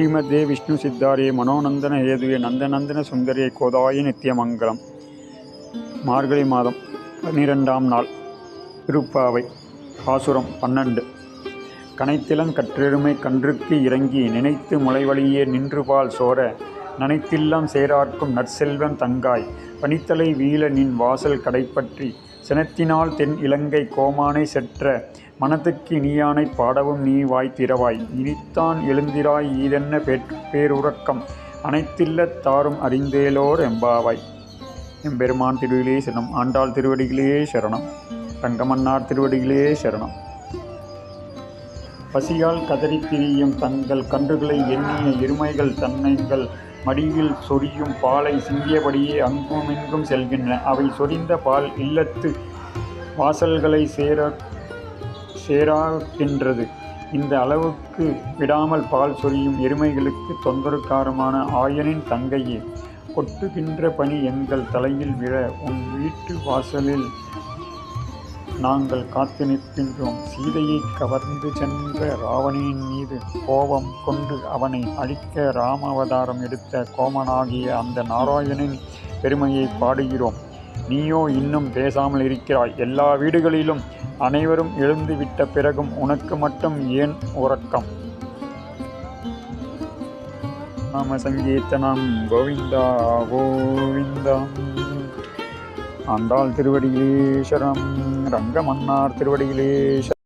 ஸ்ரீமதே விஷ்ணு சித்தாரே மனோநந்தன ஏதுவே நந்தநந்தன சுந்தரிய கோதாய நித்தியமங்கலம் மார்கழி மாதம் பன்னிரெண்டாம் நாள் திருப்பாவை பாசுரம் பன்னெண்டு. கனைத்திலன் கற்றெருமை கன்றுக்கு இறங்கி நினைத்து முளைவழியே நின்றுபால் சோர நனைத்தில்லம் சேரார்க்கும் நற்செல்வன் தங்காய் பனித்தலை வீழ நின் வாசல் கடைப்பற்றி சினத்தினால் தென் இலங்கை கோமானை செற்ற மனத்துக்கு இனியானை பாடவும் நீ வாய் திறவாய். இனித்தான் எழுந்திராய் ஈதென்ன பேற் பேருறக்கம். அனைத்தில்ல தாரும் அறிந்தேலோர் எம்பாவாய். எம்பெருமான் திருவிலே சரணம் ஆண்டாள் திருவடிகளே சரணம். தங்கமன்னார் திருவடிகளே சரணம். பசியால் கதறித் திரியும் தங்கள் கன்றுகளை எண்ணிய எருமைகள் தன்னைகள் மடியில் சொரியும் பாலை சிந்தியபடியே அங்குமிங்கும் செல்கின்றன. அவை சொரிந்த பால் இல்லத்து வாசல்களை சேர சேராகின்றது இந்த அளவுக்கு விடாமல் பால் சொரியும் எருமைகளுக்கு தொந்தரக்காரமான ஆயனின் தங்கையே கொட்டுகின்ற பனி எங்கள் தலையில் விழ உன் வீட்டு வாசலில் நாங்கள் காத்து நிற்கின்றோம். சீதையை கவர்ந்து சென்ற ராவணியின் மீது கோபம் கொண்டு அவனை அழிக்க ராமாவதாரம் எடுத்த கோமனாகிய அந்த நாராயணன் பெருமையை பாடுகிறோம். நீயோ இன்னும் பேசாமல் இருக்கிறாய். எல்லா வீடுகளிலும் அனைவரும் எழுந்து விட்ட பிறகும் உனக்கு மட்டும் ஏன் உறக்கம்? நாம சங்கீர்த்தனம் கோவிந்தா கோவிந்தா. ஆண்டாள் திருவடிகளே சரணம் ரங்கமன்னார் திருவடிகளே சரணம்